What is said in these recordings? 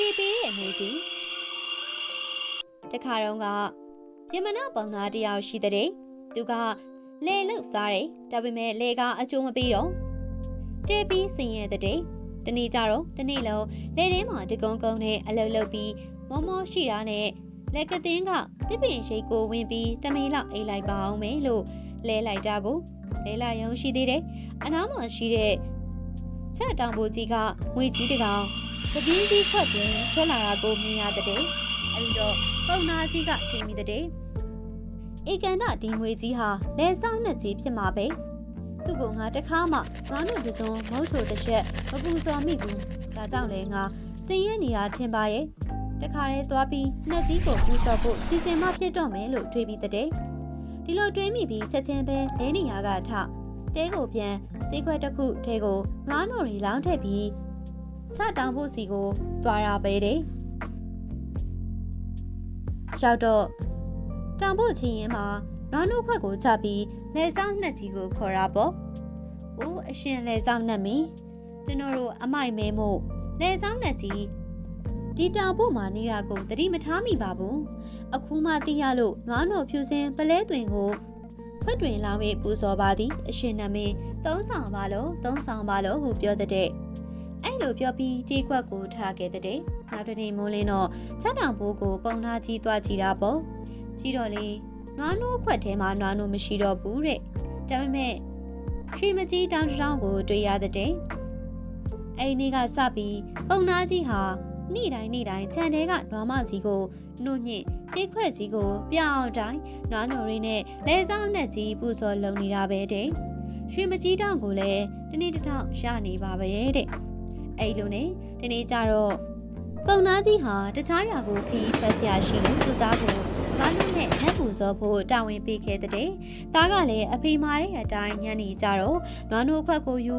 ဖြေပေးတဲ့ငွေကြီးတခါတော့ကယမနာပေါင်သားတယောက်ရှိတဲ့သူကလေလုတ်စားတယ်ဒါပေမဲ့လေကအကျိုးမပေးတော့တဲပြီးစင်ရတဲ့တနေ့ကြတော့တနေ့လုံးလေထဲမှာတကုံကုံနဲ့အလုတ်လုတ်ပြီးမောမောရှိတာနဲ့လက်ကသင်းကတစ်ပင်ရှိတ်ကိုဝင်ပြီးတမီလောက်အိတ်လိုက်ပါအောင်မယ်လို့လဲလိုက်တာကိုလဲလိုက်ရုံရှိသေးတယ်အနားမှာရှိတဲ့ချက်တောင်ပူကြီးကငွေကြီးတကောင် ပပင်းကြီးခွက်တွင်ထွက်လာတာကိုမြင်ရတဲ့အဲဒီတော့ပုံနာကြီးကထင်မိတဲ့ဧကန်ဒဒီငွေကြီးဟာလဲဆောင်နဲ့ကြီးဖြစ်မှာပဲသူ့ကိုငါတခါမှငါတို့ပစုံမုတ်ချိုတစ်ချက်မပူစော်မိဘူးဒါကြောင့်လဲငါစင်ရဲနေတာထင်ပါရဲ့တခါတည်းသွားပြီးနှက်ကြီးကိုပူစော်ဖို့စီစဉ်မှဖြစ်တော့မယ်လို့တွေးပြီးတဲ့ဒီလိုတွေးမိပြီးချက်ချင်းပဲလဲနေရကထတဲကိုပြန်ကြေးခွက်တစ်ခုထဲကိုငါးနိုရီလောင်းထည့်ပြီး ချတောင်ဖို့စီကိုသွားရပဲတဲ့ရောက်တော့တောင်ဖို့ချင်းရင်မှာနွားနို့ခွက်ကိုချပြီးလဲဆောင်နှက်ကြီးကိုခေါ်တာပေါ့။အိုးအရှင်လဲဆောင်နှက်မီကျွန်တော်တို့အမိုက်မဲမို့လဲဆောင်နှက်ကြီးဒီတောင်ဖို့မှာနေတာကိုတတိမထားမိပါဘူး။အခုမှသိရလို့နွားနို့ဖြူစင်ပလဲတွင်ကိုခွက်တွင်လောင်းပြီးပူဇော်ပါသည် အရှင်နမင်းသုံးဆောင်ပါလို့သုံးဆောင်ပါလို့ဟုပြောတဲ့ အဲ့လိုပြောပြီးကြေးခွက်ကိုထားခဲ့တဲ့နောက်တစ်နေ့မိုးလင်းတော့ချက်တောင်ဘိုးကိုပုံနာကြီးသွားကြည့်တာပေါ့ကြည့်တော့လေနွားနိုးခွက်ထဲမှာနွားနိုးမရှိတော့ဘူးတဲ့ဒါပေမဲ့ရွှေမကြီးတောင်တထောင်ကိုတွေ့ရတဲ့အဲ့ဒီနေ့ကစပြီးပုံနာကြီးဟာနေ့တိုင်းနေ့တိုင်းခြံထဲကနွားမကြီးကိုနှုတ်ညစ်ကြေးခွက်ကြီးကိုပြောင်းတိုင်းနွားနိုးရင်းနဲ့လဲဆောင်နဲ့ကြီးပူစော်လုံနေတာပဲတဲ့ရွှေမကြီးတောင်ကိုလည်းတနေ့တစ်ထောင်ရနေပါပဲတဲ့ အဲ့လိုနဲ့ဒီနေ့ကျတော့ပုံနာကြီးဟာတခြားရွာကိုခရီးထွက်ဆရာရှိလို့သူသားကိုကားလုံးနဲ့နှက်ပူစောဖို့တာဝန်ပေးခဲ့တဲ့။သားကလည်းအဖေမာတဲ့အတိုင်းညနေကြတော့နွားနိုးအခွက်ကိုယူ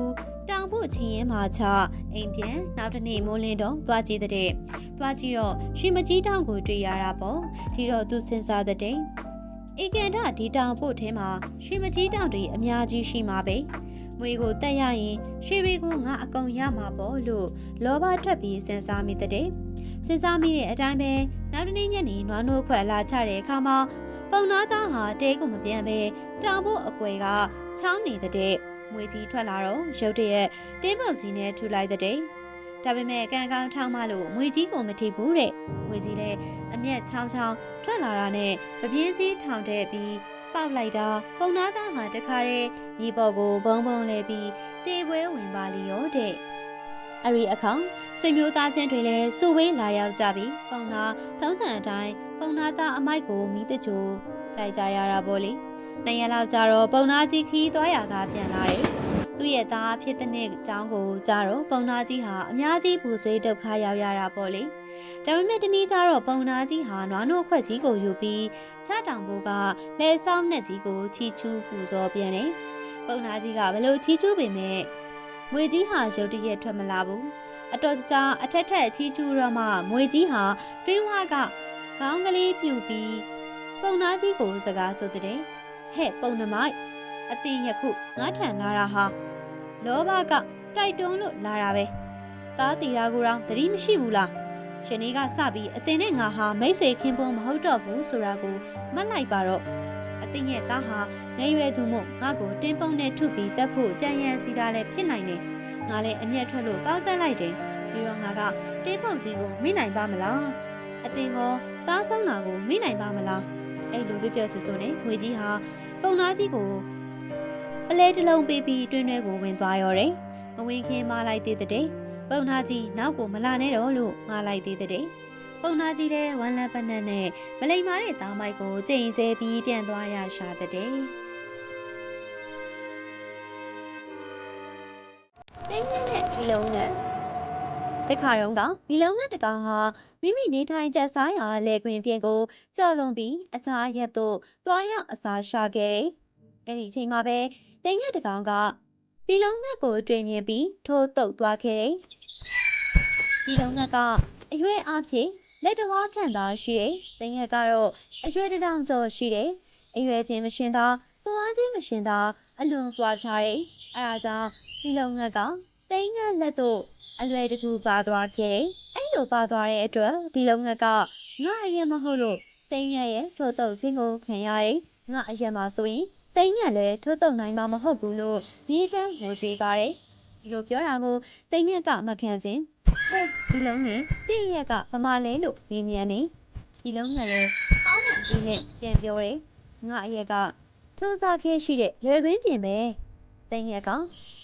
တောင်ဖို့ချင်းရင်မှာချအိမ်ပြန်နောက်တနေ့မိုးလင်းတော့သွားကြည့်တဲ့။သွားကြည့်တော့ရွှေမကြီးတောင်ကိုတွေ့ရတာပေါ့။ဒီတော့သူစဉ်းစားတဲ့။ဧကန်ဒဒီတောင်ဖို့ထဲမှာရွှေမကြီးတောင်တွေအများကြီးရှိမှာပဲ။ မွေကိုတက်ရရင်ရွှေတွေကိုငါအကုန်ရမှာပေါ့လို့လောဘထွက်ပြီးစဉ်းစားမိတဲ့။စဉ်းစားမိတဲ့အတိုင်းပဲနောက်တစ်နေ့ညနေနွားနိုးခွက်လာချတဲ့အခါမှာပုံနာသားဟာတဲကိုမပြန်ပဲတောင်ဖို့အကွယ်ကချောင်းနေတဲ့မွေကြီးထွက်လာတော့ရုတ်တရက်တင်းပေါက်ကြီးနဲ့ထူလိုက်တဲ့ဒါပေမဲ့ကံကောင်းထောင်းမလို့မွေကြီးကိုမထိဘူးတဲ့မွေကြီးလည်းအမျက်ချောင်းချောင်းထွက်လာတာနဲ့ပပြင်းကြီးထောင်တဲ့ပြီး ပေါက်လိုက်တာပုံနာသားဟာတခါတည်းညီပေါ်ကိုဘုံဘုံလဲပြီးတေပွဲဝင်ပါလီရောတဲ့အဲ့ဒီအခါဆွေမျိုးသားချင်းတွေလည်းစုဝေးလာရောက်ကြပြီးပုံနာထုံးစံအတိုင်းပုံနာသားအမိုက်ကိုမိတကြိုလိုက်ကြရတာပေါ့လေနှစ်ရက်လောက်ကြာတော့ပုံနာကြီးခီးသွားရကပြန်လာတယ်သူ့ရဲ့သားဖြစ်တဲ့နေ့အကြောင်းကိုကြားတော့ပုံနာကြီးဟာအများကြီးပူဆွေးဒုက္ခရောက်ရတာပေါ့လေ ဒါပေမဲ့တနည်းကြတော့ပုံနာကြီးဟာနွားနို့ခွက်ကြီးကိုယူပြီးချတောင်ဘိုးကလဲဆောင်နဲ့ကြီးကိုချီချူးပူဇော်ပြန်တယ်ပုံနာကြီးကဘလို့ချီချူးပေမဲ့ငွေကြီးဟာရုတ်တရက်ထွက်မလာဘူးအတော်ကြာအထက်ထက်ချီချူးတော့မှမွေကြီးဟာတွင်းဝါကခေါင်းကလေးပြူပြီးပုံနာကြီးကိုစကားဆိုတဲ့ဟဲ့ပုံနမိုက်အတင်ယခုငါထန်လာတာဟာလောဘကတိုက်တွန်းလို့လာတာပဲသားတီရာကိုတော့တတိမရှိဘူးလား ရှင်နေကစပြီးအတင်နဲ့ငါဟာမိတ်ဆွေခင်ပွန်းမဟုတ်တော့ဘူးဆိုတာကိုမှတ်လိုက်ပါတော့အတင်ရဲ့သားဟာငယ်ရွယ်သူမို့ငါ့ကိုတင်းပုံနဲ့ထုပြီးတက်ဖို့ကြံရန်စီတာလည်းဖြစ်နိုင်တယ်ငါလည်းအမျက်ထွက်လို့ပေါက်တက်လိုက်တယ်ပြီးတော့ငါကတင်းပုတ်စီကိုမိနိုင်ပါမလားအတင်ကောသားဆုံးတာကိုမိနိုင်ပါမလားအဲ့လိုပြပြဆူဆူနဲ့ငွေကြီးဟာပုံနာကြီးကိုပလဲတစ်လုံးပေးပြီးတွင်းထဲကိုဝင်သွားရောတယ်မဝင်ခင်မလိုက်သေးတဲ့ ပုံနာကြီးနောက်ကိုမလာနဲ့တော့လို့ငါလိုက်သေးတဲ့ပုံနာကြီးလည်းဝမ်းလန်းပနက်နဲ့မလိမ္မာတဲ့သားမိုက်ကိုကြိမ်ဆဲပြီးပြန်သွားရရှာတဲ့တင်းနဲ့ဒီလုံးနဲ့တခါတော့ကဒီလုံးနဲ့တကောင်ဟာမိမိနေထိုင်ချက်ဆိုင်ရာလေခွင်ပြင်ကိုကြော်လွန်ပြီးအခြားရက်သို့သွားရောက်အစာရှာခဲ့တယ်။အဲ့ဒီအချိန်မှာပဲတိမ်ငှက်တကောင်က ဒီလုံးနဲ့ကိုတွေ့မြင်ပြီးထိုးတုတ်သွားခဲ့တယ်။ဒီလုံးနဲ့ကအရွယ်အဖြစ်လက်တော်ခံသာရှိတယ်။တိမ်ငှက်ကတော့အရွယ်တစ်တောင်ကျော်ရှိတယ်။အရွယ်ချင်းမရှင်သာသွားချင်းမရှင်သာအလွန်စွာချတယ်။အဲဒါကြောင့်ဒီလုံးနဲ့ကတိမ်ငှက်လက်သို့အလွယ်တကူပါသွားခဲ့တယ်။အဲ့လိုပါသွားတဲ့အတွက်ဒီလုံငက်ကငါအရင်မဟုတ်လို့တိန်ရက်ရဲ့ထိုးတုပ်ခြင်းကိုခံရတယ်ငါအရင်မှာဆိုရင် တိန်ရက်လည်းထိုးတုပ်နိုင်မှာမဟုတ်ဘူးလို့ဒီကံကိုကြွေးပါတယ်ဒီလိုပြောတာကိုတိန်ရက်ကမခံခြင်းဟဲ့ဒီလုံငယ်တိန်ရက်ကမမလဲလို့မြင်မြန်နေဒီလုံငယ်လည်းအောင်းမှန်ကြီးနဲ့ပြန်ပြောတယ်ငါအရက်ကထိုးစားခဲရှိတဲ့ရွယ်ပင်ပြင်ပဲတိန်ရက်က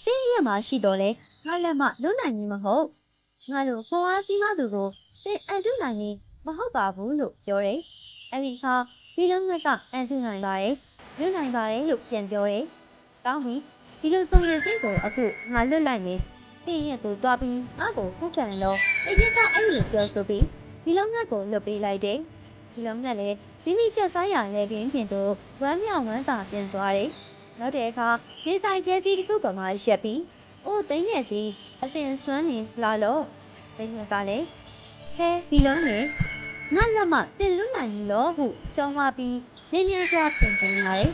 တိန်ရက်မှာရှိတော့လဲငါလက်မလွတ်နိုင်ကြီးမဟုတ်ငါတို့ဘွားကြီးမသူကိုတင်အန်တုနိုင်နေမဟုတ်ပါဘူးလို့ပြောတယ်။အဲဒီခါဒီလုံးကကအန်တုနိုင်ပါရဲ့ လွတ်နိုင်ပါရဲ့လို့ပြန်ပြောတယ်။ကောင်းပြီဒီလိုဆိုရင်တင့်ကိုအခုငါလွတ်လိုက်နေတင်းရဲ့ကိုတွားပြီးငါ့ကိုခုခံလို့အရင်ကအဲ့လိုပြောဆိုပြီးဒီလုံးကကိုလွတ်ပေးလိုက်တယ်။ဒီလုံးကလည်းမိမိချက်ဆိုင်ရလဲပြင်းပြင်တော့ဝမ်းမြောက်ဝမ်းသာပြန်သွားတယ်။နောက်တဲ့အခါဒီဆိုင်ကျဲကြီးတစ်ခုပေါ်မှာရက်ပြီးအိုးတင်းရဲ့ကြီးအတင်ဆွမ်းနေလာလို့သိငယ်ကလည်းဟဲဒီလုံးလေငါလက်မတင်လွတ်နိုင်လို့ဟုကြောင်းမပြီး နင်းညံစွာပြင်ပြလာတယ်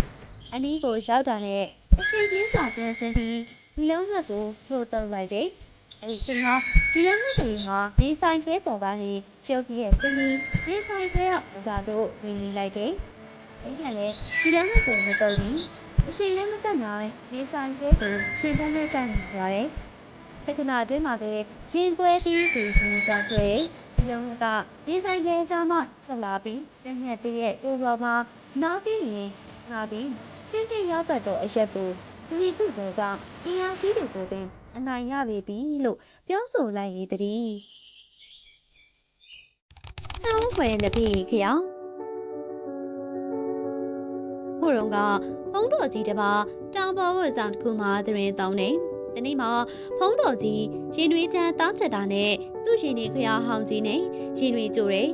။အနီးကိုရောက်တာနဲ့အရှိန်ပြင်းစွာပြန်ဆင်းပြီးဒီလုံးဆက်ကိုထိုးတုံးလိုက်တယ်။အဲဒီချိန်မှာဒီလုံးဆက်ကြီးဟာဒီဆိုင်ခဲပေါ်ကနေရှုပ်ပြီးရဲ့စင်းပြီးဒီဆိုင်ခဲကစားတော့ဝင်နေလိုက်တယ်။အဲဒီကလည်းဒီလုံးဆက်ကိုမတော်ဘူး။အရှိန်လည်းမတက်နိုင်ဒီဆိုင်ခဲကိုရှင်ဖက်နဲ့တိုင်နေရတယ်။ပြဿနာအတွင်းမှာပဲရင်ကွဲပြီးသူရှင်က တွေ့ဒီလုံးကဒီဆိုင်ကကြမှာဆက်လာပြီးတညက်တည်းရဲ့အိုဘာမှာနောက်ပြီးရင်ငါပြီးတင်းတင်းရောက်တော့အရက်ကိုဒီခုကကြောင့်အင်အားကြီးတွေကိုပင်အနိုင်ရပေပြီလို့ပြောဆိုလိုက်ရည်တည်းနှောင်းဖွယ်လက်ပြီးခရောင်ဟိုတော့ကဘုံတော်ကြီးတစ်ပါးတောင်ပေါ်ဝတ်ကြောင်တစ်ခုမှသရင်တောင်းနေ တနေ့မှာဖုံးတော်ကြီးရင်နွေးချမ်းတောင်းချက်တာနဲ့သူ့ရင်တွေခရဟောင်းကြီးနဲ့ရင်နွေးကြိုတယ်။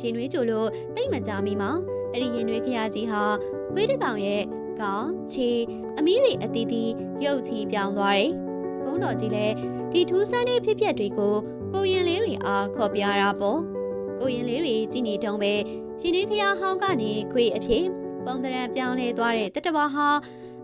ရင်နွေးကြိုလို့တိတ်မကြမီမှာအဲ့ဒီရင်နွေးခရကြီးဟာခွေးတစ်ကောင်ရဲ့ခေါင်းခြေအမီးတွေအတီးတီးရုပ်ချီပြောင်းသွားတယ်။ဖုံးတော်ကြီးလည်းဒီထူးဆန်းတဲ့ဖြစ်ပျက်တွေကိုကိုရင်လေးတွေအားခေါ်ပြတာပေါ့။ကိုရင်လေးတွေကြည်နေတုံးပဲရင်နွေးခရဟောင်းကနေခွေးအဖြစ်ပုံတရံပြောင်းလဲသွားတဲ့တတဝါဟာ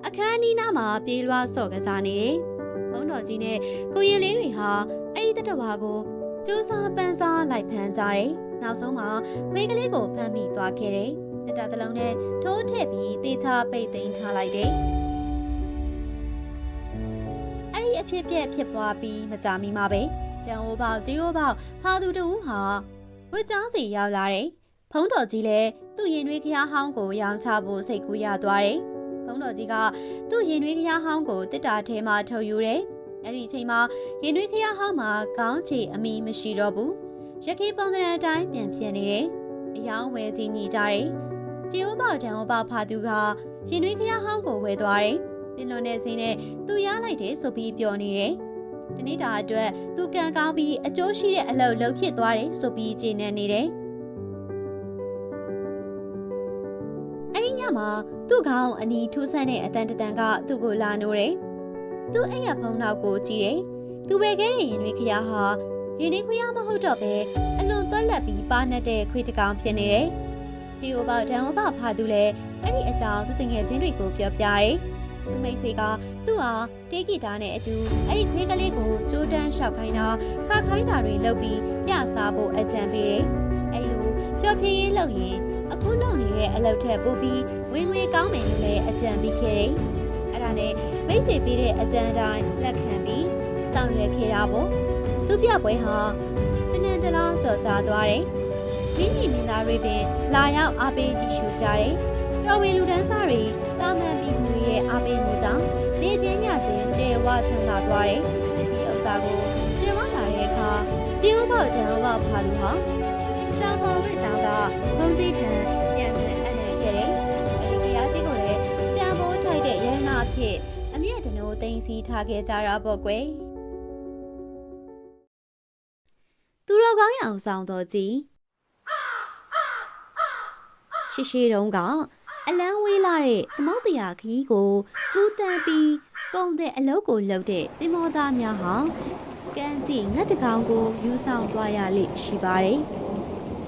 အခန်းနီးနားမှာပြေးလွှားဆော့ကစားနေတယ်။ဘုံတော်ကြီးနဲ့ကိုရင်လေးတွေဟာအဲ့ဒီတတဝါကိုစူးစားပန်းစားလိုက်ဖမ်းကြတယ်။နောက်ဆုံးမှာခွေးကလေးကိုဖမ်းမိသွားခဲ့တယ်။တတသလုံးနဲ့ထိုးထည့်ပြီးတေချာပိတ်သိမ်းထားလိုက်တယ်။အဲ့ဒီအဖြစ်ပြက်ဖြစ်ပွားပြီးမကြာမီမှာပဲတန်ဟိုပေါက်ကြီးဟိုပေါက်ဖာသူတူဟာဝစ်ချောင်းစီရောက်လာတယ်။ဖုံးတော်ကြီးလည်းသူ့ရင်တွေးခရားဟောင်းကိုရောင်းချဖို့စိတ်ကူးရသွားတယ်။ ဘုံတော်ကြီးကသူ့ရင်နွေးခရဟောင်းကိုတစ်တာထဲမှာထုတ်ယူတယ်။အဲ့ဒီအချိန်မှာရင်နွေးခရဟောင်းမှာခေါင်းချေအမီမရှိတော့ဘူး။ရခေပုံစံအတိုင်းပြန်ဖြစ်နေတယ်။အယောင်ဝယ်စီညီကြတယ်။ကျေဦးပေါတန်ဦးပေါဖာသူကရင်နွေးခရဟောင်းကိုဝယ်သွားတယ်။တင်လွန်တဲ့စိနဲ့သူရလိုက်တယ်ဆိုပြီးပြောနေတယ်။ဒီနေ့တာအတွက်သူကံကောင်းပြီးအကျိုးရှိတဲ့အလုပ်လုပ်ဖြစ်သွားတယ်ဆိုပြီးကျေနပ်နေတယ်။ မှာသူ့ခေါင်းအနီးထူးဆန်းတဲ့အတန်တတန်ကသူ့ကိုလာနိုးတယ်။သူ့အဲ့ရဖုံးနောက်ကိုကြည့်တယ်။သူပဲခဲ့တဲ့ရင်တွေခရဟာရင်တွေခရမဟုတ်တော့ပဲအလွန်သွက်လက်ပြီးပါနှက်တဲ့ခွေးတစ်ကောင်ဖြစ်နေတယ်။ជីအိုဘဒန်အိုဘဖာသူလည်းအဲ့ဒီအကြောင်းသူတငယ်ချင်းတွေကိုပြောပြတယ်။သူမိတ်ဆွေကသူ့ဟာတေးဂီတာနဲ့အတူအဲ့ဒီခွေးကလေးကိုကြိုးတန်းလျှောက်ခိုင်းတာကခိုင်းတာတွေလုပ်ပြီးပြစားဖို့အကြံပေးတယ်။အဲ့လိုဖြောပြရေးလုပ်ရင်အခုလုပ်နေတဲ့အလုပ်ထက်ပိုပြီး ဝင်ငွေကောင်းမယ်လို့လည်းအကြံပေးခဲ့တယ်။အဲ့ဒါနဲ့မိတ်ဆွေပေးတဲ့အကြံတိုင်းလက်ခံပြီးဆောင်ရွက်ခဲ့တာပေါ့။သူပြပွဲဟာတနင်္တလားကြော်ကြားသွားတယ်။မိညီမင်းသားတွေပင်လာရောက်အားပေးကြည့်ရှုကြတယ်။တော်ဝင်လူတန်းစားတွေတာမန်ပြည်သူတွေရဲ့အားပေးမှုကြောင့်နေချင်းညချင်းကျေဝချမ်းသာသွားတယ်။ဒီဥစ္စာကိုကျေဝလာတဲ့အခါကျေဝပေါတန်ဝဖာသူဟာတောင်ပေါ်ဝစ်ကြောင်ကဘုံကြီးထံ ဖြစ်အမြင့်တနိုးသိမ်းစီထားခဲ့ကြတာပေါ့ကွယ်။သူတော်ကောင်းရအောင်ဆောင်တော်ကြီးရှိရှိတုံးကအလန်းဝေးလာတဲ့သမုတ်တရာခကြီးကိုကူးတန်းပြီးကုံတဲ့အလုတ်ကိုလှုပ်တဲ့တင်မောသားများဟာကန်းကြီးငတ်တကောင်ကိုယူဆောင်သွားရလိမ့်ရှိပါတယ်။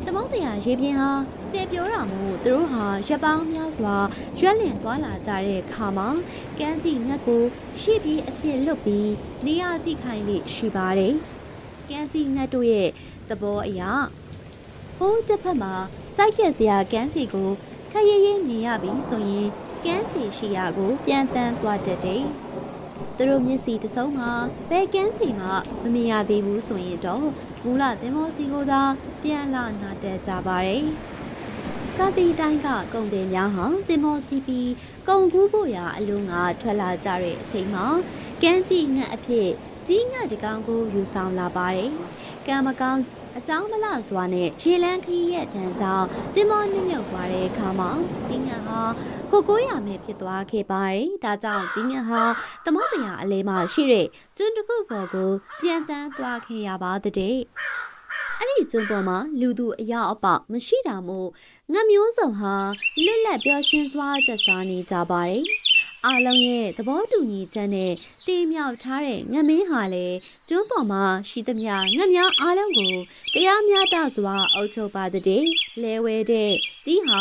သမုတ်တရားရေပြင်းဟာကျေပြောတာမို့သူတို့ဟာရပ်ပေါင်းများစွာရွက်လင်သွားလာကြတဲ့အခါမှာကမ်းကြီးငတ်ကိုရှေ့ပြေးအဖြစ်လွတ်ပြီးနေရာကြည့်ခိုင်းလိရှိပါတယ်။ကမ်းကြီးငတ်တို့ရဲ့သဘောအရဟိုးတစ်ဖက်မှာစိုက်ကက်စရာကမ်းကြီးကိုခက်ရဲရဲမြင်ရပြီဆိုရင်ကမ်းကြီးရှိရာကို ပြန်တန်းသွားတတ်တယ်။သူတို့မျက်စိတစ်စုံမှာဘယ်ကမ်းချီမှမမြင်ရသေးဘူးဆိုရင်တော့ မူလသင်္ဘောစီကိုသာပြန်လာနာတက်ကြပါတယ်။ကာတီတိုင်းကကုံတင်များဟာသင်္ဘောစီပြီးကုံကူးဖို့ရာအလုံးကထွက်လာကြတဲ့အချိန်မှာကမ်းကြည့်ငှက်အဖြစ်ကြီးငှက်တကောင်ကိုယူဆောင်လာပါတယ်။ကံမကောင်းအကြောင်းမလစွာနဲ့ရေလန်းခရီးရဲ့တန်းကြောင့်တင်မောနှမြုပ်သွားတဲ့အခါမှာကြီးငှက်ဟာ ကိုကိုရမယ်ဖြစ်သွားခဲ့ပါတယ်။ဒါကြောင့်ကြီးငှက်ဟာသမုတ်တရားအလဲမှာရှိတဲ့ကျွန်းတစ်ခုပေါ်ကိုပြန်တန်းသွားခဲ့ရပါတဲ့။အဲ့ဒီကျွန်းပေါ်မှာလူသူအယောက်အပေါက်မရှိတာမို့ငတ်မျိုးစုံဟာလွတ်လပ်ပျော်ရွှင်စွာကျဆာနေကြပါတယ်။အားလုံးရဲ့သဘောတူညီချက်နဲ့တေးမြောက်ထားတဲ့ငမင်းဟာလည်းကျွန်းပေါ်မှာရှိသမျှငတ်များအားလုံးကိုတရားမျှတစွာအုပ်ချုပ်ပါတဲ့လဲဝဲတဲ့ကြီးဟာ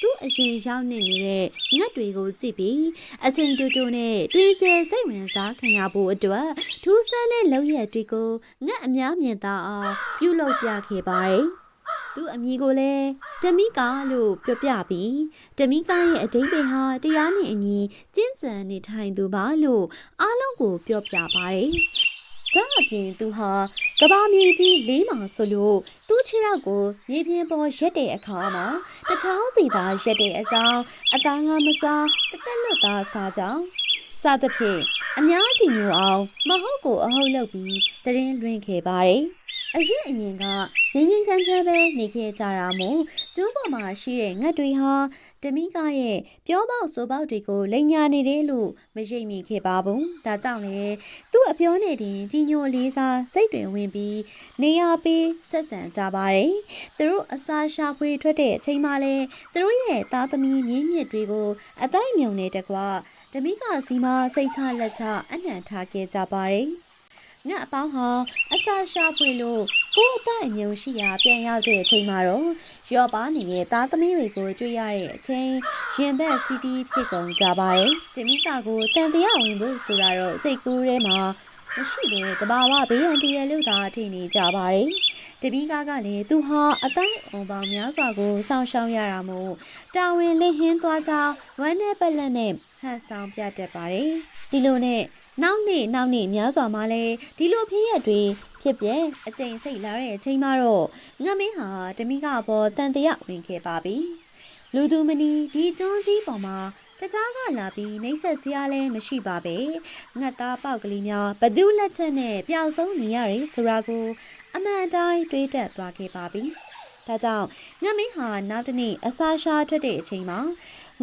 သူ့အရင်ရောက်နေနေတဲ့ငတ်တွေကိုကြည့်ပြီးအချိန်တူတူနဲ့တွင်ကျဲစိတ်ဝင်စားခံရဖို့အတွက်ထူးဆန်းတဲ့လောက်ရတွေကိုငတ်အများမြင်သာအောင်ပြုလုပ်ပြခဲ့ပါတယ်။သူ့အမည်ကိုလည်းတမိကာလို့ပြောပြပြီးတမိကာရဲ့အတိတ်ပဲဟာတရားနဲ့အညီကျင့်ကြံနေထိုင်သူပါလို့အားလုံးကိုပြောပြပါတယ်။ ဒါအပြင်သူဟာကဘာမြေကြီးလေးမှာဆိုလို့သူ့ခြေထောက်ကိုမြေပြင်ပေါ်ရက်တဲ့အခါမှာတချောင်းစီသာရက်တဲ့အကြောင်းအသားငါမစားတသက်လွတ်သားစားကြောင်းစသဖြင့်အများကြီးမျိုးအောင်မဟုတ်ကိုအဟုတ်လုပ်ပြီးတရင်လွင်ခဲ့ပါတယ်။အရင်အရင်ကငင်းငင်းချမ်းချမ်းပဲနေခဲ့ကြတာမို့ကျိုးပေါ်မှာရှိတဲ့ငှက်တွေဟာ တမိကရဲ့ပြောပေါက်ဆိုပေါက်တွေကိုလိန်ညာနေတယ်လို့မရိပ်မိခဲ့ပါဘူး။ဒါကြောင့်လေသူ့အပြောနဲ့တင်ကြီးညိုလေးစားစိတ်တွင်ဝင်ပြီးနေရာပေးဆက်ဆံကြပါတယ်။သူတို့အစာရှာဖွေထွက်တဲ့အချိန်မှလည်းသူတို့ရဲ့သားသမီးမြင်းမြစ်တွေကိုအတိုင်းမြုံနေတကွဓမိကစီမစိတ်ချလက်ချအနှံထားခဲ့ကြပါတယ်။ငါအပေါင်းဟာအစာရှာဖွေလို့ကိုယ့်အတိုင်းအမြုံရှိရာပြန်ရောက်တဲ့အချိန်မှာတော့ ရော့ပါနေတဲ့သားသမီးတွေကိုတွေ့ရတဲ့အချိန်ရင်ဘက်စီတီဖြစ်ကုန်ကြပါတယ်။တမိကကိုတန်တရားဝင်ဖို့ဆိုတာတော့စိတ်ကူးထဲမှာမရှိတဲ့တဘာဝဘေးရန်တရလို့သာထင်နေကြပါတယ်။တပီးကားကလည်းသူဟာအတိုင်းအုံပေါင်းများစွာကိုစောင့်ရှောက်ရတာမို့တာဝန်လင်းဟင်းသွားကြောင်းဝမ်းနဲ့ပလက်နဲ့ဟန်ဆောင်ပြတတ်ပါတယ်။ဒီလိုနဲ့နောက်နေ့နောက်နေ့များစွာမှလည်းဒီလိုဖြစ်ရတွေ ဖြစ်ပြအကျိန်စိတ်လာတဲ့အချိန်မှာတော့ငမင်းဟာတမိကအပေါ်တန်တရဝင်ခဲ့ပါပြီလူသူမနီဒီကျွန်းကြီးပေါ်မှာတခြားကလာပြီးနှိမ့်ဆက်စရာလည်းမရှိပါပဲငတ်သားပေါက်ကလေးများဘသူလက်ချက်နဲ့ပျောက်ဆုံးနေရတယ်ဆိုတာကိုအမှန်တိုင်းတွေးတက်သွားခဲ့ပါပြီဒါကြောင့်ငမင်းဟာနောက်တနေ့အစာရှာထွက်တဲ့အချိန်မှာ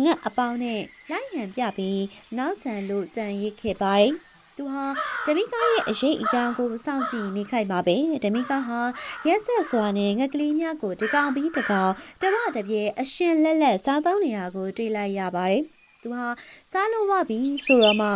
ငတ်အပေါင်းနဲ့လိုက်ဟန်ပြပြီးနောက်ဆန်လို့ကြံရစ်ခဲ့ပါတယ်။ သူဟာဓမိကာရဲ့အရေးအယောင်ကိုစောင့်ကြည့်နေခိုက်ပါပဲ။ဓမိကာဟာရက်ဆက်စွာနဲ့ငကလေးများကိုတကောင်ပြီးတကောင်တဝတပြေအရှင်လက်လက်စားသုံးနေတာကိုတွေ့လိုက်ရပါတယ်။သူဟာစားလို့ဝပြီဆိုတော့မှ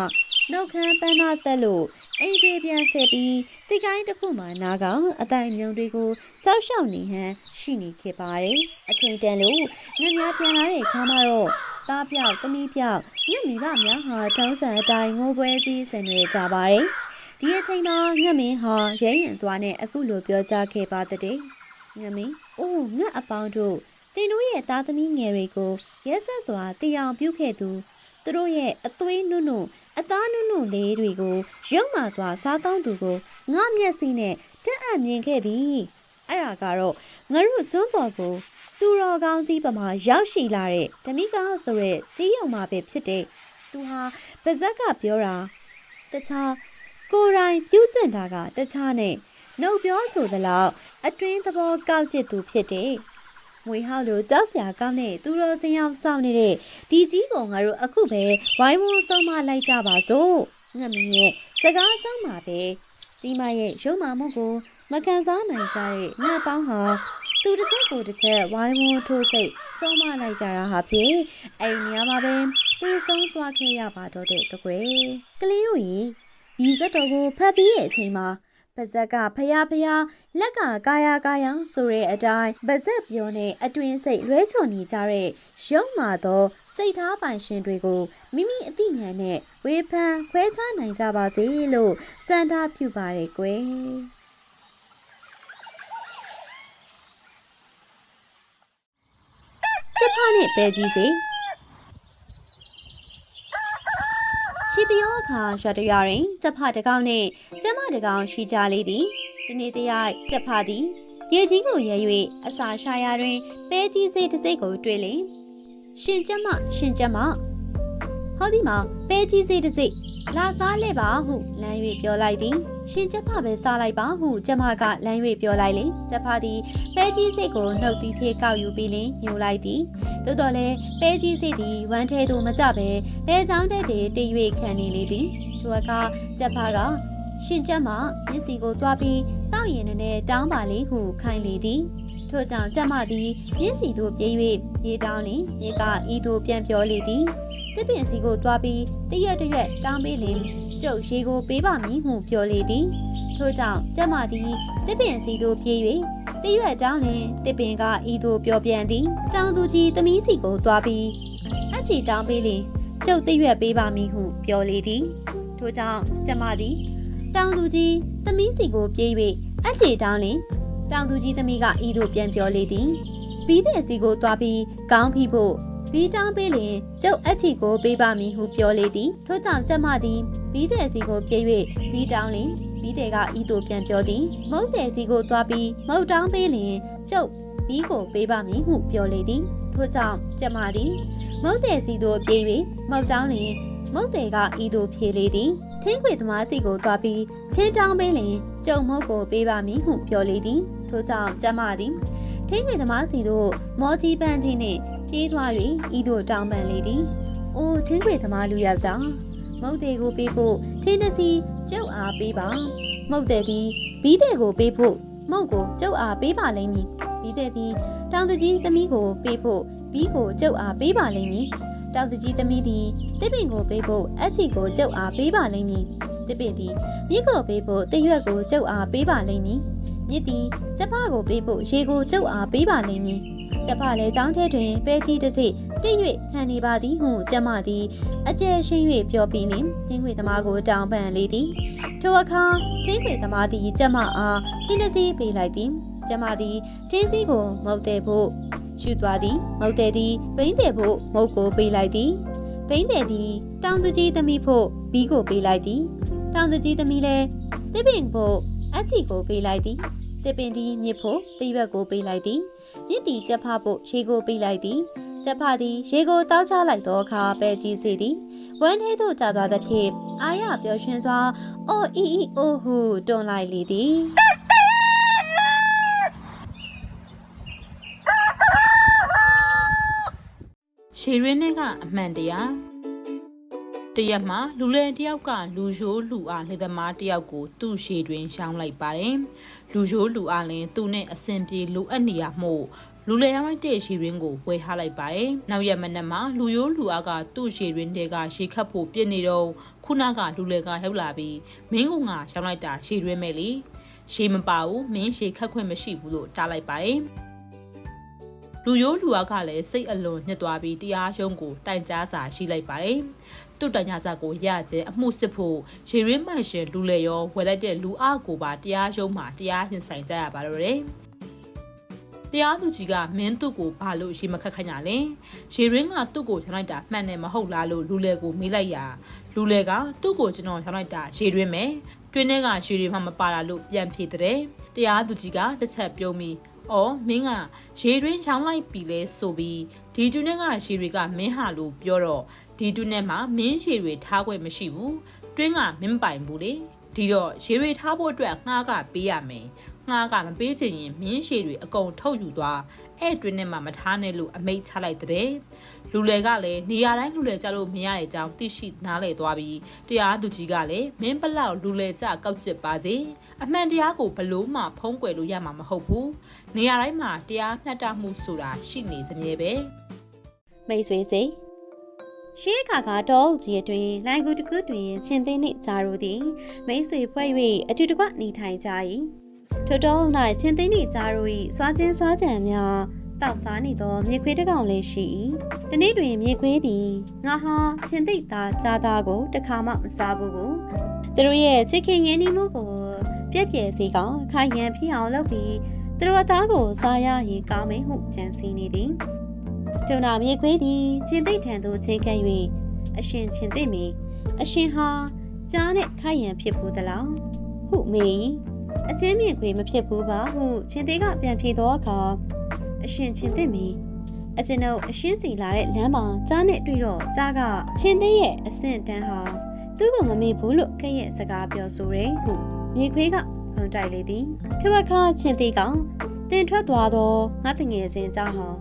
နှုတ်ခမ်းပန်းသားတက်လို့အိမ်တွေပြန်ဆက်ပြီးတိကိုင်းတစ်ခုမှနားကောင်အတိုင်မြုံတွေကိုစောက်ရှောက်နေဟန်ရှိနေခဲ့ပါတယ်။အချိန်တန်လို့ငှက်များပြန်လာတဲ့အခါမှာတော့ သားပြောက်တမီးပြောက်ငှက်မိဘများဟာထုံးစံအတိုင်းငိုပွဲကြီးဆင်နွှဲကြပါတယ်။ဒီအချိန်မှာငှက်မင်းဟာရဲရင်စွာနဲ့အခုလိုပြောကြားခဲ့ပါတဲ့။ငှက်မင်းအိုးငှက်အပေါင်းတို့တင်တို့ရဲ့သားသမီးငယ်တွေကိုရဲဆက်စွာတရားပြုခဲ့သူသူတို့ရဲ့အသွေးနုနုအသားနုနုလေးတွေကိုရုံမာစွာစားတောင်းသူကိုငါမျက်စိနဲ့တက်အပ်မြင်ခဲ့ပြီအဲ့ဒါကတော့ငါတို့ကျွန်းပေါ်ကို သူတော်ကောင်းကြီးပမာရောက်ရှိလာတဲ့ဓမိကားဆိုတဲ့ကြီးယုံမှာပဲဖြစ်တဲ့သူဟာပါဇက်ကပြောတာတခြားကိုယ်တိုင်ပြုကျင့်တာကတခြားနဲ့နှုတ်ပြောချိုသလောက်အတွင်းသဘောကောက်ကျစ်သူဖြစ်တဲ့ငွေဟောက်လိုကြောက်စရာကောင်းတဲ့သူတော်စင်ရောက်စောင့်နေတဲ့ဒီကြီးကောင်ငါတို့အခုပဲဝိုင်းဝန်းဆုံးမလိုက်ကြပါစို့ငတ်မင်းရဲ့စကားဆောင်ပါပဲကြီးမရဲ့ရုံမာမှုကိုမကန်စားနိုင်ကြတဲ့ငါပေါင်းဟာ သူတစ်ချက်ကိုတစ်ချက်ဝိုင်းဝန်းထိုးစိတ်ဆုံးမလိုက်ကြတာဟာဖြင့်အဲ့ဒီနေရာမှာပဲပြေဆုံးသွားခဲ့ရပါတော့တဲ့တကွယ်ကလေးတို့ဒီဇက်တော်ကိုဖတ်ပြီးတဲ့အချိန်မှာဘပါဇက်ကဖျားဖျားလက်ကကာယာကာယာဆိုတဲ့အတိုင်းပါဇက်ပြောနဲ့အတွင်စိတ်လွဲချွန်နေကြတဲ့ရုံမာသောစိတ်ထားပိုင်ရှင်တွေကိုမိမိအသိဉာဏ်နဲ့ဝေဖန်ခွဲခြားနိုင်ကြပါစေလို့စန္ဒပြုပါတယ်ကွယ် ကျဖားနဲ့ပဲကြီးစီရှိတရောအခါရွာတရွာတွင်ကျဖားတစ်ကောင်နှင့်ကျမတစ်ကောင်ရှိကြလေသည်ဒီနေ့တရိုက်ကျဖားသည်ရေကြီးကိုရဲ၍အစာရှာရာတွင်ပဲကြီးစေးတစ်စိတ်ကိုတွေ့လင်ရှင်ကျမရှင်ကျမဟောဒီမှာပဲကြီးစေးတစ်စိတ် လာစားလဲပါဟုလမ်း၍ပြောလိုက်သည်ရှင်ကျဖပဲစားလိုက်ပါဟုကျမကလမ်း၍ပြောလိုက်လေကျဖသည်ပဲကြီးစိတ်ကိုနှုတ်သည်ဖြင့်ကောက်ယူပြီးလင်ညှိုလိုက်သည်သို့တော်လည်းပဲကြီးစိတ်သည်ဝမ်းထဲသို့မကြပဲလဲချောင်းတက်တည်းတည်၍ခံနေလေသည်ထိုအခါကျဖကရှင်ကျမမျက်စီကိုတွားပြီးတောက်ရင်နဲ့တောင်းပါလေဟုခိုင်းလေသည်ထို့ကြောင့်ကျမသည်မျက်စီသို့ပြေး၍ရေတောင်းလင်မြေကဤသို့ပြန်ပြောလေသည် တစ်ပင်စီကိုတွားပြီးတရက်တရက်တောင်းပေးလင်ကျုပ်ရေကိုပေးပါမည်ဟုပြောလေသည်ထို့ကြောင့်ကျမသည်တစ်ပင်စီသို့ပြေး၍တရွက်တောင်းလင်တစ်ပင်ကဤသို့ပြောပြန်သည်တောင်သူကြီးသမီးစီကိုတွားပြီးအချီတောင်းပေးလင်ကျုပ်တရွက်ပေးပါမည်ဟုပြောလေသည်ထို့ကြောင့်ကျမသည်တောင်သူကြီးသမီးစီကိုပြေး၍အချေတောင်းလင်တောင်သူကြီးသမီးကဤသို့ပြန်ပြောလေသည်ပြီးတဲ့စီကိုတွားပြီးကောင်းဖိဖို့ ပြီးတောင်းပေးလင်ကျုပ်အချီကိုပေးပါမည်ဟုပြောလေသည်ထို့ကြောင့်ကျမသည်ပြီးတဲ့စီကိုပြေး၍ပြီးတောင်းလင်ပြီးတဲ့ကဤသို့ပြန်ပြောသည် မုတ်တဲ့စီကိုတွားပြီးမုတ်တောင်းပေးလင်ကျုပ်ပြီးကိုပေးပါမည်ဟုပြောလေသည်ထို့ကြောင့်ကျမသည်မုတ်တဲ့စီသို့ပြေး၍မုတ်တောင်းလင်မုတ်တဲ့ကဤသို့ဖြေလေသည်ထင်းခွေသမားစီကိုတွားပြီးထင်းတောင်းပေးလင်ကြုံမုတ်ကိုပေးပါမည်ဟုပြောလေသည်ထို့ကြောင့်ကျမသည်ထင်းခွေသမားစီတို့မောကြီးပန်းကြီးနှင့် ပြေးသွား၍ဤသို့တောင်းပန်လေသည်အိုးထင်းခွေသမားလူယောက်ျားမုတ်တဲ့ကိုပေးဖို့ထင်းတစ်စီကျုပ်အားပေးပါမုတ်တဲ့သည်ဘီးတဲ့ကိုပေးဖို့မုတ်ကိုကျုပ်အားပေးပါလိမ့်မည်ဘီးတဲ့သည်တောင်တကြီးသမီးကိုပေးဖို့ဘီးကိုကျုပ်အားပေးပါလိမ့်မည်တောင်တကြီးသမီးသည်တစ်ပင်ကိုပေးဖို့အချီကိုကျုပ်အားပေးပါလိမ့်မည်တစ်ပင်သည်မြစ်ကိုပေးဖို့တရွက်ကိုကျုပ်အားပေးပါလိမ့်မည်မြစ်သည်ကျဖကိုပေးဖို့ရေကိုကျုပ်အားပေးပါလိမ့်မည် ကျဖလည်းចောင်းထဲတွင်ပဲကြီးတစ်စိတည့်၍ခံနေပါသည်ဟုကျမသည်အကျယ်ရှင်း၍ပြောပြီးလင်ထင်းခွေသမားကိုတောင်းပန်လေသည်ထိုအခါထင်းခွေသမားသည်ကျမအားထင်းတစ်စီးပေးလိုက်သည်ကျမသည်ထင်းစီးကိုမုတ်တဲ့ဖို့ရှူသွားသည်မုတ်တဲ့သည်ဘိန်းတဲ့ဖို့မုတ်ကိုပေးလိုက်သည်ဘိန်းတဲ့သည်တောင်သူကြီးသမီးဖို့ဘီးကိုပေးလိုက်သည်တောင်သူကြီးသမီးလည်းတစ်ပင်ဖို့အချီကိုပေးလိုက်သည်တစ်ပင်သည်မြစ်ဖို့တိရွက်ကိုပေးလိုက်သည် မြစ်သည်ကြက်ဖဖို့ရေကိုပေးလိုက်သည်ကြက်ဖသည်ရေကိုတောက်ချလိုက်သောအခါပဲကြည့်စေသည်ဝမ်းထဲသို့ကြာသွားသဖြင့်အာရပျော်ရွှင်စွာအော်အီအီအိုဟူတွန်လိုက်လေသည်ရှေရင်းနဲ့ကအမှန်တရားတရက်မှာလူလဲတယောက်ကလူရိုးလူအားလှေသမားတယောက်ကိုသူ့ရှေတွင်ရှောင်းလိုက်ပါတယ် လူရိုးလူအားလင်သူ့နဲ့အဆင်ပြေလိုအပ်နေရမှုလူလဲရောင်းလိုက်တဲ့ရှေရင်းကိုဝယ်ထားလိုက်ပါတယ်နောက်ရက်မနက်မှာလူရိုးလူအားကသူ့ရှေရင်းတွေကရှေခတ်ဖို့ပြစ်နေတော့ခုနကလူလဲကရောက်လာပြီးမင်းကငါရှောင်းလိုက်တာရှေရင်းမဲ့လေရှေမပါဘူးမင်းရှေခတ်ခွင့်မရှိဘူးလို့တားလိုက်ပါတယ်လူရိုးလူအားကလည်းစိတ်အလွန်ညှစ်သွားပြီးတရားရုံးကိုတိုင်ကြားစာရှိလိုက်ပါတယ်။ သူ့တိုင်ကြားစာကိုရခြင်းအမှုစစ်ဖို့ရေရင်းမှန်ရှင်လူလေရောဝယ်လိုက်တဲ့လူအားကိုပါတရားရုံးမှာတရားရင်ဆိုင်ကြရပါတော့တယ်။တရားသူကြီးကမင်းသူ့ကိုဘာလို့ရေမခတ်ခန့်ညာလဲ။ရေရင်းကသူ့ကိုချန်လိုက်တာမှန်တယ်မဟုတ်လားလို့လူလေကိုမေးလိုက်ရာလူလေကသူ့ကိုကျွန်တော်ချန်လိုက်တာရေရင်းမယ်။တွင်းထဲကရွှေတွေမှမပါတာလို့ပြန်ဖြေတဲ့။တရားသူကြီးကတစ်ချက်ပြုံးပြီး။အော်မင်းကရေတွင်းချောင်းလိုက်ပြီလဲဆိုပြီးဒီတွင်းထဲကရေတွေကမင်းဟာလို့ပြောတော့ ဒီတွင်းထဲမှာမင်းရေတွေထားခွင့်မရှိဘူး။တွင်းကမင်းပိုင်ဘူးလေ။ဒီတော့ရေတွေထားဖို့အတွက်ငှားကပေးရမယ်။ငှားကမပေးချင်ရင်မင်းရေတွေအကုန်ထုတ်ယူသွားအဲ့တွင်းထဲမှာမထားနဲ့လို့အမိတ်ချလိုက်တဲ့။လူလေကလည်းနေရာတိုင်းလူလေကြလို့မရတဲ့အကြောင်းသိရှိနားလည်သွားပြီးတရားသူကြီးကလည်းမင်းဘလောက်လူလေကြကောက်ကျစ်ပါစေ။အမှန်တရားကိုဘလို့မှဖုံးကွယ်လို့ရမှာမဟုတ်ဘူး။နေရာတိုင်းမှာတရားမျှတမှုဆိုတာရှိနေစမြဲပဲမိတ်ဆွေစိ ရှေးခါကတော့ကြီးအတွင်လိုင်ကူတကူတွင်ချင်းသိန်းနှင့်ဂျာရိုသည်မိတ်ဆွေဖွဲ့၍အတူတကွနေထိုင်ကြ၏ထို့တော့၌ချင်းသိန်းနှင့်ဂျာရို၏စွာချင်းစွာကြံများတောက်စားနေသောမြေခွေးတစ်ကောင်လည်းရှိ၏ဒီနေ့တွင်မြေခွေးသည်ငါဟာချင်းသိပ်သားကြားသားကိုတစ်ခါမှမစားဘူးကိုသူတို့ရဲ့ချစ်ခင်ရင်းနှီးမှုကိုပြည့်ပြည့်စေကခိုင်ရန်ဖြစ်အောင်လုပ်ပြီးသူတို့အသားကိုစားရရင်ကောင်းမယ်ဟုကြံစည်နေသည် ဒုံနာမြေခွေးသည်ချင်းသိပ်ထံသို့ချင်းကပ်၍အရှင်ချင်းသိပ်မီအရှင်ဟာကြားနဲ့ခိုင်ရန်ဖြစ်ဘူးသလားဟုမေးအချင်းမြေခွေးမဖြစ်ဘူးပါဟုချင်းသိပ်ကပြန်ဖြေသောအခါအရှင်ချင်းသိပ်မီအကျွန်ုပ်အရှင်းစီလာတဲ့လမ်းမှာကြားနဲ့တွေ့တော့ကြားကချင်းသိပ်ရဲ့အဆင့်တန်းဟာသူ့ကိုမမေ့ဘူးလို့ကဲ့ရဲ့စကားပြောဆိုတယ်ဟုမြေခွေးကခုန်တိုက်လေသည်ထိုအခါချင်းသိပ်ကတင်ထွက်သွားတော့ငါတငယ်ချင်းကြောင့်ဟော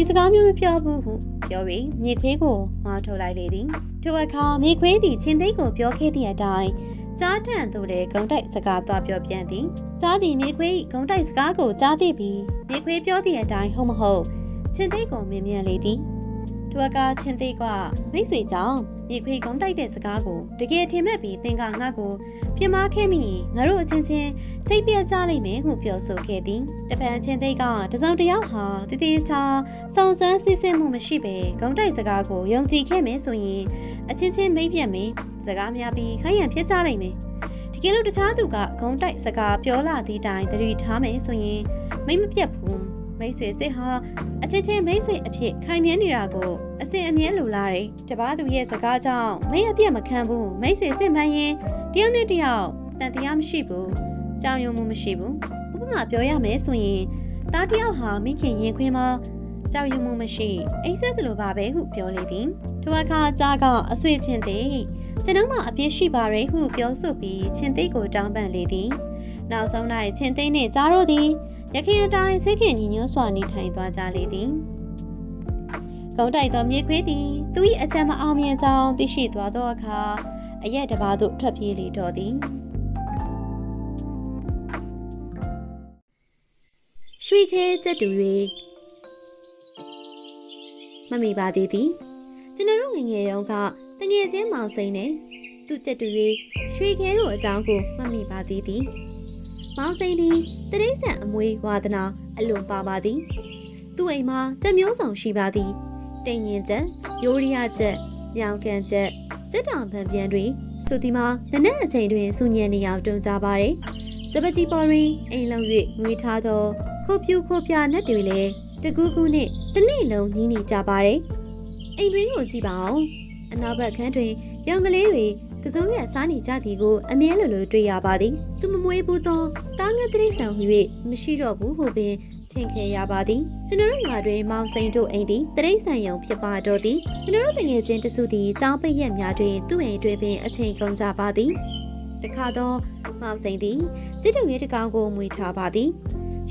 ဒီစကားမျိုးမပြောဘူးဟုပြောပြီးမြေခွေးကိုမထုတ်လိုက်လေသည်ထိုအခါမြေခွေးသည်ချင်းသိပ်ကိုပြောခဲ့သည့်အတိုင်းကြားတန်သူလည်းဂုံတိုက်စကားသွားပြောပြန်သည်ကြားသည်မြေခွေး၏ဂုံတိုက်စကားကိုကြားသိပြီးမြေခွေးပြောသည့်အတိုင်းဟုတ်မဟုတ်ချင်းသိပ်ကိုမြင်မြန်လေသည်ထိုအခါချင်းသိပ်ကမိတ်ဆွေကြောင့် မြေခွေးဂုံတိုက်တဲ့စကားကိုတကယ်ထင်မဲ့ပြီးသင်ကငါ့ကိုပြမခဲ့မိရင်ငါတို့အချင်းချင်းစိတ်ပြတ်ကြလိမ့်မယ်ဟုပြောဆိုခဲ့သည်တပန်ချင်းသိပ်ကတစုံတစ်ယောက်ဟာတတိချာစုံစမ်းစစ်ဆေးမှုမရှိဘဲဂုံတိုက်စကားကိုယုံကြည်ခဲ့မယ်ဆိုရင်အချင်းချင်းမိတ်ပြတ်မယ်စကားများပြီးခိုင်းရန်ဖြစ်ကြလိမ့်မယ်ဒီကလေးတို့တခြားသူကဂုံတိုက်စကားပြောလာသည့်တိုင်သတိထားမယ်ဆိုရင်မိတ်မပြတ်ဘူးမိတ်ဆွေစစ်ဟာအချင်းချင်းမိတ်ဆွေအဖြစ်ခိုင်မြဲနေတာကိုအ စင်အမြဲလိုလားတယ်တပားသူရဲ့စကားကြောင့်မိတ်အပြတ်မခံဘူးမိတ်ဆွေစစ်မှန်ရင်တယောက်နဲ့တယောက်တန်တရားမရှိဘူးကြောင်ယုံမှုမရှိဘူးဥပမာပြောရမယ်ဆိုရင်တားတယောက်ဟာမိခင်ရင်ခွင်မှာကြောက်ရွံ့မှုမရှိအိမ်ဆက်တယ်လို့ပါပဲဟုပြောလေသည်ထိုအခါကြားကအဆွေချင်းသည်ကျွန်ုပ်မှအပြစ်ရှိပါရဲ့ဟုပြောဆိုပြီးချင်းသိကိုတောင်းပန်လေသည်နောက်ဆုံး၌ချင်းသိနှင့်ကြားတို့သည်ရခင်အတိုင်းစိတ်ခင်ညီညွတ်စွာနေထိုင်သွားကြလေသည် ကုန်းတိုက်သောမြေခွေးသည်သူ၏အကြံမအောင်မြင်ကြောင်းသိရှိသွားသောအခါအရက်တစ်ပါးသို့ထွက်ပြေးလေတော့သည်ရွှေခဲကျက်တူ၍မမိပါသေးသည်ကျွန်တော်တို့ငယ်ငယ်တုန်းကတငယ်ချင်းမောင်စိန်နဲ့သူ့ကျက်တူ၍ရွှေခဲတို့အကြောင်းကိုမမိပါသေးသည်မောင်စိန်သည်တရိษံအမွေဝါဒနာအလွန်ပါပါသည်သူ့အိမ်မှာတက်မျိုးစုံရှိပါသည် တိန်ရင်ချက်ရိုးရီယာချက်ညောင်ကန်ချက်စစ်တောင်ဗန်ပြန်တွေဆိုဒီမှာနနက်အချိန်တွင်စူညံနေအောင်တွန်းကြပါတယ်စပကြီးပေါ်ရင်အိမ်လုံး၍ငွေထားသောခုတ်ပြူခုတ်ပြနက်တွေလည်းတကူးကူးနဲ့တစ်နေ့လုံးညီးနေကြပါတယ်အိမ်တွင်းကိုကြည့်ပါအောင်အနောက်ဘက်ခန်းတွင်ရောင်ကလေးတွေကစုံရစားနေကြသည်ကိုအမြဲလိုလိုတွေ့ရပါသည်သူမမွေးဘူးသောတားငယ်တိရစ္ဆာန်ဟူ၍မရှိတော့ဘူးဟုပင်ထ င်ခဲ့ရပါသည်ကျွန်တော်တို့ငါတွင်မောင်စိန်တို့အိမ်သည်တိရစ္ဆာန်ယုံဖြစ်ပါတော့သည်ကျွန်တော်တို့တငယ်ချင်းတစုသည်ကြောင်းပိတ်ရက်များတွင်သူ့အိမ်တွင်ပင်အချိန်ကုန်ကြပါသည်တခါတော့မောင်စိန်သည်စစ်တုံရဲတကောင်ကိုမွေထားပါသည်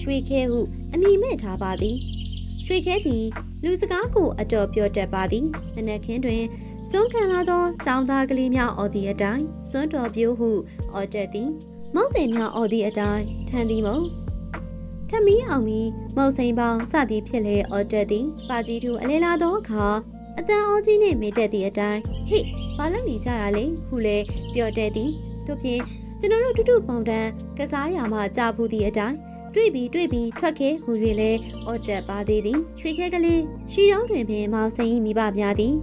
ရွှေခဲဟုအမိမဲ့ထားပါသည်ရွှေခဲသည်လူစကားကိုအတော်ပြောတတ်ပါသည်နနက်ခင်းတွင်စွန့်ခံလာသောចောင်းသားကလေးများအော်သည့်အတိုင်းစွန့်တော်ပြိုးဟုအော်တက်သည်မောက်တယ်များအော်သည့်အတိုင်းထန်သည်မုံ ထမီးအောင်သည်မောက်စိန်ပေါင်းစသည်ဖြစ်လေအော်တက်သည်ပါကြီးသူအလဲလာသောအခါအတန်အောကြီးနှင့်မေတက်သည့်အတိုင်းဟိဘာလုပ်နေကြတာလဲဟုလည်းပြောတက်သည်တို့ဖြင့်ကျွန်တော်တို့တူတူပုံတန်းကစားရမှကြာဘူးသည့်အတိုင်းတွေ့ပြီးတွေ့ပြီးထွက်ခဲဟူ၍လဲအော်တက်ပါသေးသည်ရွှေခဲကလေးရှီရောင်းတွင်ပင်မောင်စိန်၏မိဘများသည်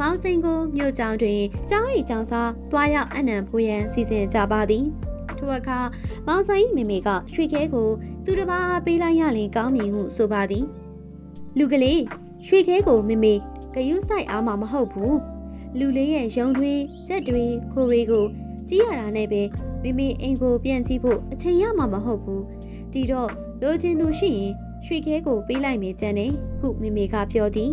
မောင်စိန်ကိုမြို့ကျောင်းတွင်ကျောင်း၏ကျောင်းစားတွားရောက်အနံဖိုးရန်စီစဉ်ကြပါသည် ထိုအခါမောင်ဆိုင်၏မိမိကရွှေခဲကို သူတစ်ပါးပေးလိုက်ရလင်ကောင်းမည်ဟုဆိုပါသည် လူကလေးရွှေခဲကိုမိမိဂယုဆိုင်အားမှာမဟုတ်ဘူးလူလေးရဲ့ရုံတွေကြက်တွေခိုရီကိုကြီးရတာနဲ့ပဲမိမိအိမ်ကိုပြန်ကြည့်ဖို့အချိန်ရမှာမဟုတ်ဘူးဒီတော့လိုချင်သူရှိရင်ရွှေခဲကိုပေးလိုက်မေကြမ်းနေဟုမိမိကပြောသည်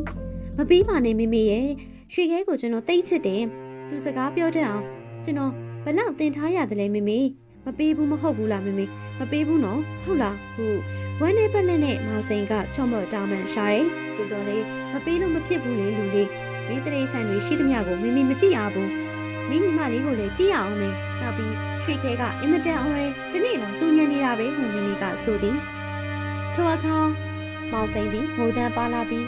မပေးပါနဲ့မိမိရဲ့ရွှေခဲကိုကျွန်တော်တိတ်ချစ်တယ်သူစကားပြောတတ်အောင်ကျွန်တော်ဘလောက်တင်ထားရတယ်လဲမိမိ မပေးဘူးမဟုတ်ဘူးလားမိမိမပေးဘူးနော်ဟုတ်လားဟုဝမ်းနေပက်လက်နဲ့မောင်စိန်ကချော့မော့တောင်းပန်ရှာတယ်တိုးတော်လေးမပေးလို့မဖြစ်ဘူးလေလူလေးမင်းတရေဆန်တွေရှိသမျှကိုမိမိမကြည့်ရဘူးမင်းညီမလေးကိုလည်းကြည့်ရအောင်မေနောက်ပြီးရွှေခဲကအင်မတန်အောင်ရဲဒီနေ့လုံးစူညံနေတာပဲဟုမိမိကဆိုသည်ထိုအခါမောင်စိန်သည်ငိုတန်းပါလာပြီး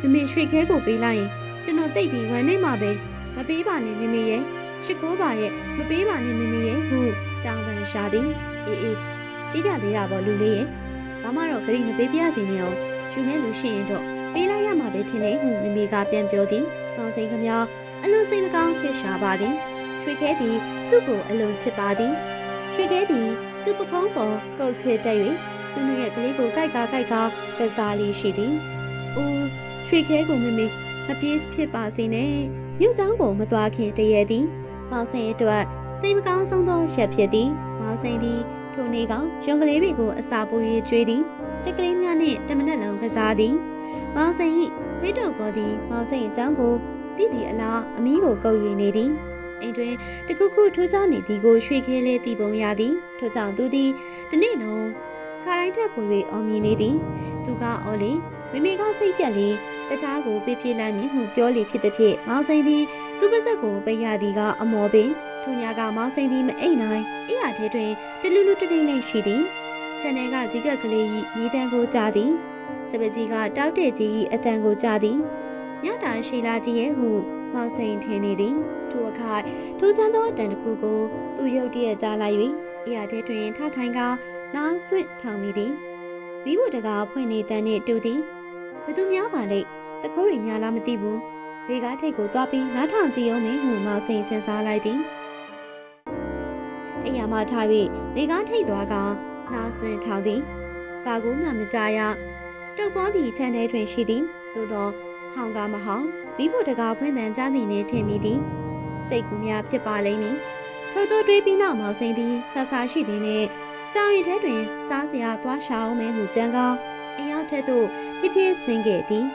မိမိရွှေခဲကိုပေးလိုက်ရင်ကျွန်တော်တိတ်ပြီးဝမ်းနေမှာပဲမပေးပါနဲ့မိမိရဲ့ရှိခိုးပါရဲ့မပေးပါနဲ့မိမိရဲ့ဟု တောင်းပန်ရှာသည်အေးအေးကြည့်ကြသေးတာပေါ့လူလေးရဲ့ဘာမှတော့ဂရိမပေးပြစီနေအောင်ယူမဲ့လူရှိရင်တော့ပေးလိုက်ရမှာပဲထင်တယ်ဟုမိမိကပြန်ပြောသည်မောင်စိန်ခမအလွန်စိတ်မကောင်းဖြစ်ရှာပါသည်ရွှေခဲသည်သူ့ကိုအလွန်ချစ်ပါသည်ရွှေခဲသည်သူ့ပခုံးပေါ်ကုတ်ချစ်တက်၍သူ့ရဲ့ကလေးကိုကြိုက်ကားကြိုက်ကားကစားလေးရှိသည်။အိုးရွှေခဲကိုမမေမပြေးဖြစ်ပါစေနဲ့။မြို့ဆောင်ကိုမသွားခင်တရေသည်။မောင်စိန်အတွက် စိတ်မကောင်းဆုံးသောရက်ဖြစ်သည်။မောင်စိန်သည်ထိုနေ့ကရုံကလေးတွေကိုအစာပိုး၍ကျွေးသည်။ချက်ကလေးများနှင့်တမနက်လုံးကစားသည်။မောင်စိန်၏ခွေးတုပ်ပေါ်သည်မောင်စိန်အကြောင်းကိုတိတိအလားအမီးကိုကုပ်၍နေသည်။အိမ်တွင်တခုခုထူးခြားနေသည်ကိုရွှေခဲလေးတည်ပုံရသည်ထို့ကြောင့်သူသည်ဒီနေ့တော့ခါတိုင်းထက်ပို၍အောင်မြင်နေသည်သူကအော်လေမိမိကစိတ်ပြက်လေတခြားကိုပြပြလိုက်မည်ဟုပြောလေဖြစ်သည်ဖြင့်မောင်စိန်သည်သူပါဇက်ကိုပိတ်ရသည်ကအမော်ပင် ထိုညကမောင်စိန်သည်မအိမ်နိုင်အိယာထဲတွင်တလူလူတလိမ့်လိမ့်ရှိသည်ချန်နယ်ကဇီကက်ကလေး၏မိတန်ကိုကြားသည်စပကြီးကတောက်တဲ့ကြီး၏အတန်ကိုကြားသည်ညတာရှိလာကြီးရဲ့ဟုမောင်စိန်ထင်နေသည်ထိုအခါထူးဆန်းသောအတန်တစ်ခုကိုသူရုတ်တရက်ကြားလိုက်၍အိယာထဲတွင်ထထိုင်ကနားဆွင့်ထောင်မိသည်မိဖို့တကားဖွင့်နေတန်းနှင့်တူသည်ဘသူများပါလိမ့်တခိုးရီများလားမသိဘူးလေကားထိတ်ကိုသွားပြီးနားထောင်ကြည့်အောင်မယ်ဟုမောင်စိန်စဉ်းစားလိုက်သည် အိယာမထား၍လေကားထိတ်သွားကနားဆွင့်ထောင်သည်ဘာကူမှမကြားရတုပ်ပေါ်သည့်ခြံထဲတွင်ရှိသည်သို့သောဟောင်ကမဟောင်မိဖို့တကားဖွင့်တန်းကြားသည်နှင့်ထင်မိသည်စိတ်ကူးများဖြစ်ပါလိမ့်မည်ထို့သောတွေးပြီးနောက်မောင်စိန်သည်ဆဆာရှိသည်နှင့်ကြောင်ရင်ထဲတွင်စားစရာသွားရှာအောင်မယ်ဟုကြံကောင်းအရောက်ထက်သို့ဖြည်းဖြည်းဆင်းခဲ့သည်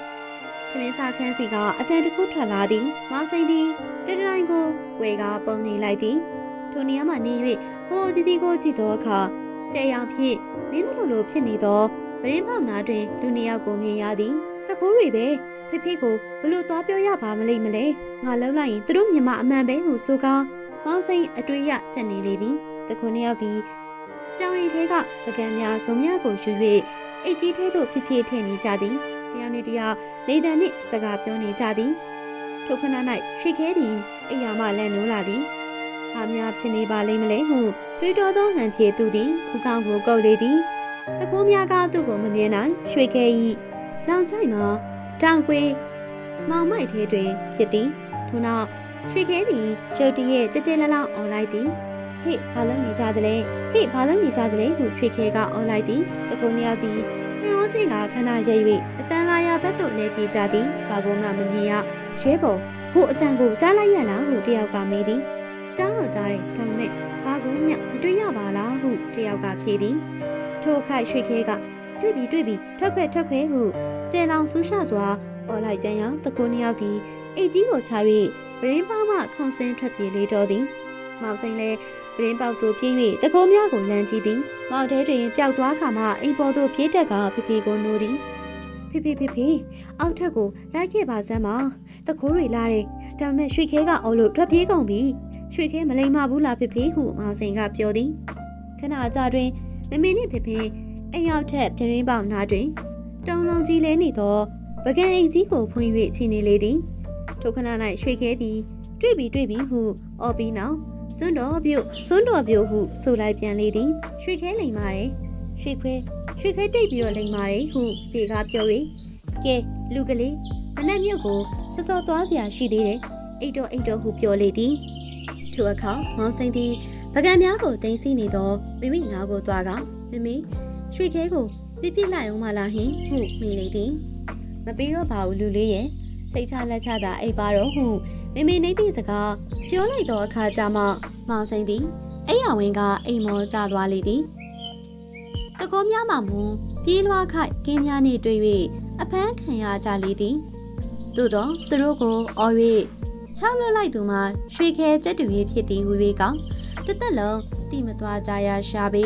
ထမင်းစားခန်းစီကအတန်တစ်ခုထွက်လာသည်မောင်စိန်သည်တတတိုင်းကို꿰ကပုံနေလိုက်သည် ထိုနေရာမှနေ၍ဟိုတီတီကိုကြည့်သောအခါကြဲရောင်ဖြင့်လင်းလိုလိုဖြစ်နေသောပရင်းပေါက်နာတွင်လူနှစ်ယောက်ကိုမြင်ရသည်တခိုးတွေပဲဖေဖေကိုဘလို့သွားပြောရပါမလိမ့်မလဲငါလှုပ်လိုက်ရင်သူတို့မြမအမှန်ပဲဟုဆိုကားမောင်စိန်အတွေ့ရချက်နေလေသည်တခိုးနှစ်ယောက်သည်ကြောင်ရင်ထဲကပကံများဇုံများကိုယူ၍အိတ်ကြီးထဲသို့ဖြစ်ဖြစ်ထည့်နေကြသည်တရားနှင့်တရားလေတံနှင့်စကားပြောနေကြသည်ထိုခဏ၌ရွှေခဲသည်အိယာမှလန့်နိုးလာသည် ဘာများဖြစ်နေပါလိမ့်မလဲဟုတွေးတောသောဟန်ဖြေသူသည်ဥကောင်းကိုကုတ်လေသည်တခိုးများကသူ့ကိုမမြင်နိုင်ရွှေခဲ၏လောင်ချိုင်မှာတောင်ကွေမောင်မိုက်ထဲတွင်ဖြစ်သည်ထို့နောက်ရွှေခဲသည်ရုတ်တရက်ကြဲကြဲလလောင်းអော်လိုက်သည်ဟေ့ဘာလုပ်နေကြသလဲဟေ့ဘာလုပ်နေကြသလဲဟုရွှေခဲကអော်လိုက်သည်တကုံနှစ်ယောက်သည်ညောတင်ကခဏရိပ်၍အတန်လာရဘက်သို့လဲကြည့်ကြသည်ဘာကိုမှမမြင်ရရဲဘော်ဟိုအတန်ကိုကြားလိုက်ရလားဟုတယောက်ကမေးသည် ကြားတော့ကြားတယ်ဒါပေမဲ့ဘာကိုမျှမတွေ့ရပါလားဟုတယောက်ကဖြေသည်ထိုအခါရွှေခဲကတွေ့ပြီတွေ့ပြီထွက်ခွဲထွက်ခွဲဟုကျဲလောင်ဆူးရှစွာអော်လိုက်ပြန်ရန်တကူနှစ်ယောက်သည်အိတ်ကြီးကိုချ၍ပရင်းပေါမှခုံဆင်းထွက်ပြေးလေတော်သည်မောင်စိန်လည်းပရင်းပေါသို့ပြေး၍တကူများကိုလမ်းကြည့်သည်မောင်တဲတွင်ပျောက်သွားခါမှအိမ်ပေါ်သို့ပြေးတက်ကဖေဖေကိုနိုးသည်ဖေဖေဖေဖေအောက်ထက်ကိုလိုက်ခဲ့ပါစမ်းပါတကူတွေလာတယ်ဒါပေမဲ့ရွှေခဲကအော်လို့ထွက်ပြေးကုန်ပြီ ရွှေခဲမလိမ္မာဘူးလားဖေဖေဟုမောင်စိန်ကပြောသည်ခဏအကြာတွင်မမေနှင့်ဖေဖေအိမ်ရောက်ထက်ပြရင်းပေါနာတွင်တုံလုံးကြီးလဲနေသောပကံအိတ်ကြီးကိုဖွင့်၍ချီနေလေသည်ထိုခဏ၌ရွှေခဲသည်တွေ့ပြီတွေ့ပြီဟုအော်ပြီးနောက်စွန်းတော်ပြုတ်စွန်းတော်ပြုတ်ဟုဆိုလိုက်ပြန်လေသည်ရွှေခဲလိမ်ပါတယ်ရွှေခွဲရွှေခဲတိတ်ပြီးတော့လိမ်ပါတယ်ဟုဖေကပြော၍ကဲလူကလေးမနက်မြုပ်ကိုစောစောသွားစရာရှိသေးတယ်အိတ်တော်အိတ်တော်ဟုပြောလေသည် ထိုအခါမောင်စိန်သည်ပကံများကိုတင်စီနေသောမိမိနားကိုသွားကမမေရွှေခဲကိုပြပြလိုက်အောင်မလားဟင်ဟုမေးလေသည်မပြီးတော့ပါဘူးလူလေးရဲ့စိတ်ချလက်ချတာအိပ်ပါတော့ဟုမေမေနေသည့်စကားပြောလိုက်တော့အခါကျမှမောင်စိန်သည်အိယာဝင်းကအိမ်မောကျသွားလေသည်တကောများမှမူပြေးလွှားခိုက်ကင်းများနှင့်တွေ့၍အဖမ်းခံရကြလေသည်သို့တော့သူတို့ကိုအော်၍ ချောင်းလွတ်လိုက်သူမှာရွှေခဲစက်တူရေးဖြစ်သည်ဟူ၍ကောင်တစ်သက်လုံးတိမသွားကြရရှာပေ